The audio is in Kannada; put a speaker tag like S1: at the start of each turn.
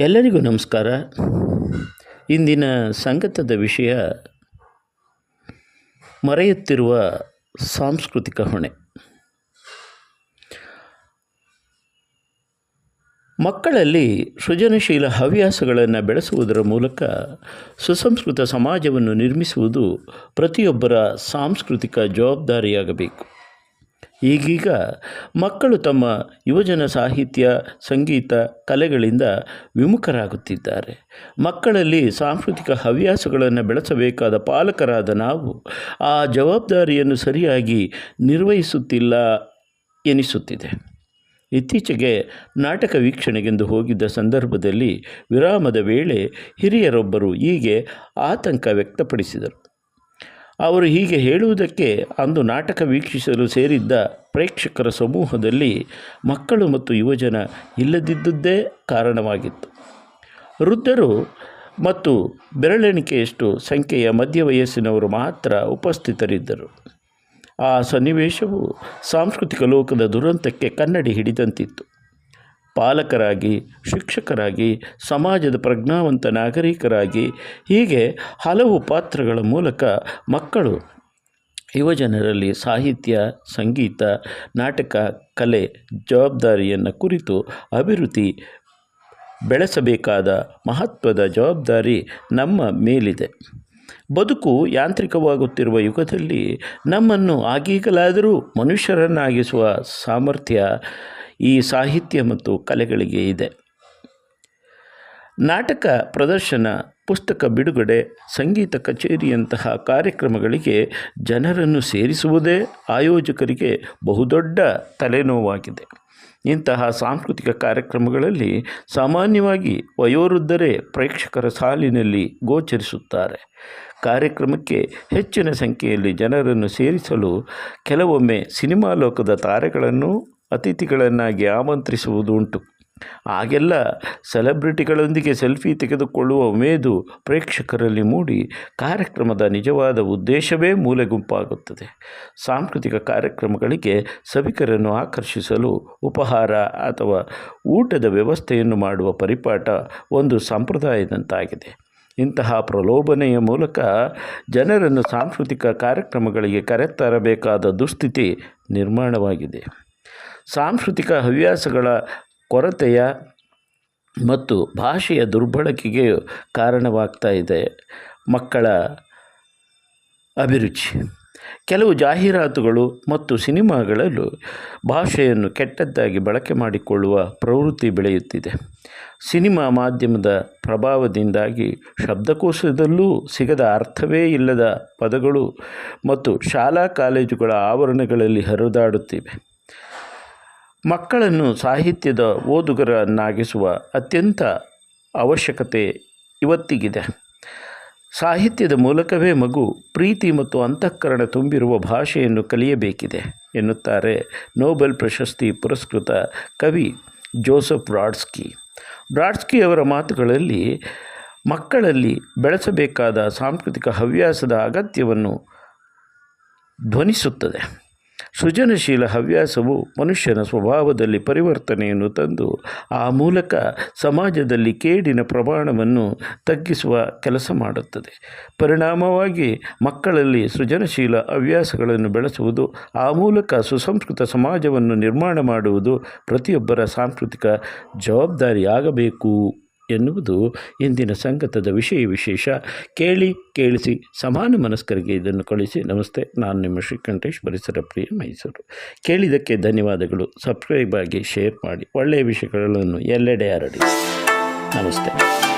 S1: ಎಲ್ಲರಿಗೂ ನಮಸ್ಕಾರ. ಇಂದಿನ ಸಂಗತದ ವಿಷಯ ಮರೆಯುತ್ತಿರುವ ಸಾಂಸ್ಕೃತಿಕ ಹೊಣೆ. ಮಕ್ಕಳಲ್ಲಿ ಸೃಜನಶೀಲ ಹವ್ಯಾಸಗಳನ್ನು ಬೆಳೆಸುವುದರ ಮೂಲಕ ಸುಸಂಸ್ಕೃತ ಸಮಾಜವನ್ನು ನಿರ್ಮಿಸುವುದು ಪ್ರತಿಯೊಬ್ಬರ ಸಾಂಸ್ಕೃತಿಕ ಜವಾಬ್ದಾರಿಯಾಗಬೇಕು. ಈಗೀಗ ಮಕ್ಕಳು ತಮ್ಮ ಯುವಜನ ಸಾಹಿತ್ಯ, ಸಂಗೀತ ಕಲೆಗಳಿಂದ ವಿಮುಖರಾಗುತ್ತಿದ್ದಾರೆ. ಮಕ್ಕಳಲ್ಲಿ ಸಾಂಸ್ಕೃತಿಕ ಹವ್ಯಾಸಗಳನ್ನು ಬೆಳೆಸಬೇಕಾದ ಪಾಲಕರಾದ ನಾವು ಆ ಜವಾಬ್ದಾರಿಯನ್ನು ಸರಿಯಾಗಿ ನಿರ್ವಹಿಸುತ್ತಿಲ್ಲ ಎನಿಸುತ್ತಿದೆ. ಇತ್ತೀಚೆಗೆ ನಾಟಕ ವೀಕ್ಷಣೆಗೆಂದು ಹೋಗಿದ್ದ ಸಂದರ್ಭದಲ್ಲಿ ವಿರಾಮದ ವೇಳೆ ಹಿರಿಯರೊಬ್ಬರು ಹೀಗೆ ಆತಂಕ ವ್ಯಕ್ತಪಡಿಸಿದರು. ಅವರು ಹೀಗೆ ಹೇಳುವುದಕ್ಕೆ ಅಂದು ನಾಟಕ ವೀಕ್ಷಿಸಲು ಸೇರಿದ್ದ ಪ್ರೇಕ್ಷಕರ ಸಮೂಹದಲ್ಲಿ ಮಕ್ಕಳು ಮತ್ತು ಯುವಜನ ಇಲ್ಲದಿದ್ದುದೇ ಕಾರಣವಾಗಿತ್ತು. ವೃದ್ಧರು ಮತ್ತು ಬೆರಳೆಣಿಕೆಯಷ್ಟು ಸಂಖ್ಯೆಯ ಮಧ್ಯ ವಯಸ್ಸಿನವರು ಮಾತ್ರ ಉಪಸ್ಥಿತರಿದ್ದರು. ಆ ಸನ್ನಿವೇಶವು ಸಾಂಸ್ಕೃತಿಕ ಲೋಕದ ದುರಂತಕ್ಕೆ ಕನ್ನಡಿ ಹಿಡಿದಂತಿತ್ತು. ಪಾಲಕರಾಗಿ, ಶಿಕ್ಷಕರಾಗಿ, ಸಮಾಜದ ಪ್ರಜ್ಞಾವಂತ ನಾಗರಿಕರಾಗಿ, ಹೀಗೆ ಹಲವು ಪಾತ್ರಗಳ ಮೂಲಕ ಮಕ್ಕಳು, ಯುವಜನರಲ್ಲಿ ಸಾಹಿತ್ಯ, ಸಂಗೀತ, ನಾಟಕ, ಕಲೆ ಜವಾಬ್ದಾರಿಯನ್ನು ಕುರಿತು ಅಭಿವೃದ್ಧಿ ಬೆಳೆಸಬೇಕಾದ ಮಹತ್ವದ ಜವಾಬ್ದಾರಿ ನಮ್ಮ ಮೇಲಿದೆ. ಬದುಕು ಯಾಂತ್ರಿಕವಾಗುತ್ತಿರುವ ಯುಗದಲ್ಲಿ ನಮ್ಮನ್ನು ಆಗೀಗಲಾದರೂ ಮನುಷ್ಯರನ್ನಾಗಿಸುವ ಸಾಮರ್ಥ್ಯ ಈ ಸಾಹಿತ್ಯ ಮತ್ತು ಕಲೆಗಳಿಗೆ ಇದೆ. ನಾಟಕ, ಪ್ರದರ್ಶನ, ಪುಸ್ತಕ ಬಿಡುಗಡೆ, ಸಂಗೀತ ಕಚೇರಿಯಂತಹ ಕಾರ್ಯಕ್ರಮಗಳಿಗೆ ಜನರನ್ನು ಸೇರಿಸುವುದೇ ಆಯೋಜಕರಿಗೆ ಬಹುದೊಡ್ಡ ತಲೆನೋವಾಗಿದೆ. ಇಂತಹ ಸಾಂಸ್ಕೃತಿಕ ಕಾರ್ಯಕ್ರಮಗಳಲ್ಲಿ ಸಾಮಾನ್ಯವಾಗಿ ವಯೋವೃದ್ಧರೇ ಪ್ರೇಕ್ಷಕರ ಸಾಲಿನಲ್ಲಿ ಗೋಚರಿಸುತ್ತಾರೆ. ಕಾರ್ಯಕ್ರಮಕ್ಕೆ ಹೆಚ್ಚಿನ ಸಂಖ್ಯೆಯಲ್ಲಿ ಜನರನ್ನು ಸೇರಿಸಲು ಕೆಲವೊಮ್ಮೆ ಸಿನಿಮಾ ಲೋಕದ ತಾರೆಗಳನ್ನು ಅತಿಥಿಗಳನ್ನಾಗಿ ಆಮಂತ್ರಿಸುವುದುಂಟು. ಆಗೆಲ್ಲ ಸೆಲೆಬ್ರಿಟಿಗಳೊಂದಿಗೆ ಸೆಲ್ಫಿ ತೆಗೆದುಕೊಳ್ಳುವ ಮೇದು ಪ್ರೇಕ್ಷಕರಲ್ಲಿ ಮೂಡಿ ಕಾರ್ಯಕ್ರಮದ ನಿಜವಾದ ಉದ್ದೇಶವೇ ಮೂಲೆಗುಂಪಾಗುತ್ತದೆ. ಸಾಂಸ್ಕೃತಿಕ ಕಾರ್ಯಕ್ರಮಗಳಿಗೆ ಸಭಿಕರನ್ನು ಆಕರ್ಷಿಸಲು ಉಪಹಾರ ಅಥವಾ ಊಟದ ವ್ಯವಸ್ಥೆಯನ್ನು ಮಾಡುವ ಪರಿಪಾಠ ಒಂದು ಸಂಪ್ರದಾಯದಂತಾಗಿದೆ. ಇಂತಹ ಪ್ರಲೋಭನೆಯ ಮೂಲಕ ಜನರನ್ನು ಸಾಂಸ್ಕೃತಿಕ ಕಾರ್ಯಕ್ರಮಗಳಿಗೆ ಕರೆತರಬೇಕಾದ ದುಸ್ಥಿತಿ ನಿರ್ಮಾಣವಾಗಿದೆ. ಸಾಂಸ್ಕೃತಿಕ ಹವ್ಯಾಸಗಳ ಕೊರತೆಯ ಮತ್ತು ಭಾಷೆಯ ದುರ್ಬಳಕೆಗೆ ಕಾರಣವಾಗ್ತಾ ಇದೆ ಮಕ್ಕಳ ಅಭಿರುಚಿ. ಕೆಲವು ಜಾಹೀರಾತುಗಳು ಮತ್ತು ಸಿನಿಮಾಗಳಲ್ಲೂ ಭಾಷೆಯನ್ನು ಕೆಟ್ಟದ್ದಾಗಿ ಬಳಕೆ ಮಾಡಿಕೊಳ್ಳುವ ಪ್ರವೃತ್ತಿ ಬೆಳೆಯುತ್ತಿದೆ. ಸಿನಿಮಾ ಮಾಧ್ಯಮದ ಪ್ರಭಾವದಿಂದಾಗಿ ಶಬ್ದಕೋಶದಲ್ಲೂ ಸಿಗದ ಅರ್ಥವೇ ಇಲ್ಲದ ಪದಗಳು ಮತ್ತು ಶಾಲಾ ಕಾಲೇಜುಗಳ ಆವರಣಗಳಲ್ಲಿ ಹರಿದಾಡುತ್ತಿವೆ. ಮಕ್ಕಳನ್ನು ಸಾಹಿತ್ಯದ ಓದುಗರನ್ನಾಗಿಸುವ ಅತ್ಯಂತ ಅವಶ್ಯಕತೆ ಇವತ್ತಿಗಿದೆ. ಸಾಹಿತ್ಯದ ಮೂಲಕವೇ ಮಗು ಪ್ರೀತಿ ಮತ್ತು ಅಂತಃಕರಣ ತುಂಬಿರುವ ಭಾಷೆಯನ್ನು ಕಲಿಯಬೇಕಿದೆ, ಎನ್ನುತ್ತಾರೆ ನೋಬೆಲ್ ಪ್ರಶಸ್ತಿ ಪುರಸ್ಕೃತ ಕವಿ ಜೋಸೆಫ್ ಬ್ರಾಡ್ಸ್ಕಿ. ಬ್ರಾಡ್ಸ್ಕಿ ಅವರ ಮಾತುಗಳಲ್ಲಿ, ಮಕ್ಕಳಲ್ಲಿ ಬೆಳೆಸಬೇಕಾದ ಸಾಂಸ್ಕೃತಿಕ ಹವ್ಯಾಸದ ಅಗತ್ಯವನ್ನು ಧ್ವನಿಸುತ್ತದೆ. ಸೃಜನಶೀಲ ಹವ್ಯಾಸವು ಮನುಷ್ಯನ ಸ್ವಭಾವದಲ್ಲಿ ಪರಿವರ್ತನೆಯನ್ನು ತಂದು, ಆ ಮೂಲಕ ಸಮಾಜದಲ್ಲಿ ಕೇಡಿನ ಪ್ರಮಾಣವನ್ನು ತಗ್ಗಿಸುವ ಕೆಲಸ ಮಾಡುತ್ತದೆ. ಪರಿಣಾಮವಾಗಿ ಮಕ್ಕಳಲ್ಲಿ ಸೃಜನಶೀಲ ಹವ್ಯಾಸಗಳನ್ನು ಬೆಳೆಸುವುದು, ಆ ಮೂಲಕ ಸುಸಂಸ್ಕೃತ ಸಮಾಜವನ್ನು ನಿರ್ಮಾಣ ಮಾಡುವುದು ಪ್ರತಿಯೊಬ್ಬರ ಸಾಂಸ್ಕೃತಿಕ ಜವಾಬ್ದಾರಿಯಾಗಬೇಕು. ಎನ್ನುವುದು ಇಂದಿನ ಸಂಗತದ ವಿಷಯ ವಿಶೇಷ. ಕೇಳಿ, ಕೇಳಿಸಿ, ಸಮಾನ ಮನಸ್ಕರಿಗೆ ಇದನ್ನು ಕಳಿಸಿ. ನಮಸ್ತೆ, ನಾನು ನಿಮ್ಮ ಶ್ರೀಕಂಠೇಶ್, ಪರಿಸರ ಪ್ರಿಯ ಮೈಸೂರು. ಕೇಳಿದ್ದಕ್ಕೆ ಧನ್ಯವಾದಗಳು. ಸಬ್ಸ್ಕ್ರೈಬ್ ಆಗಿ, ಶೇರ್ ಮಾಡಿ. ಒಳ್ಳೆಯ ವಿಷಯಗಳನ್ನು ಎಲ್ಲೆಡೆ ಹರಡಿ. ನಮಸ್ತೆ.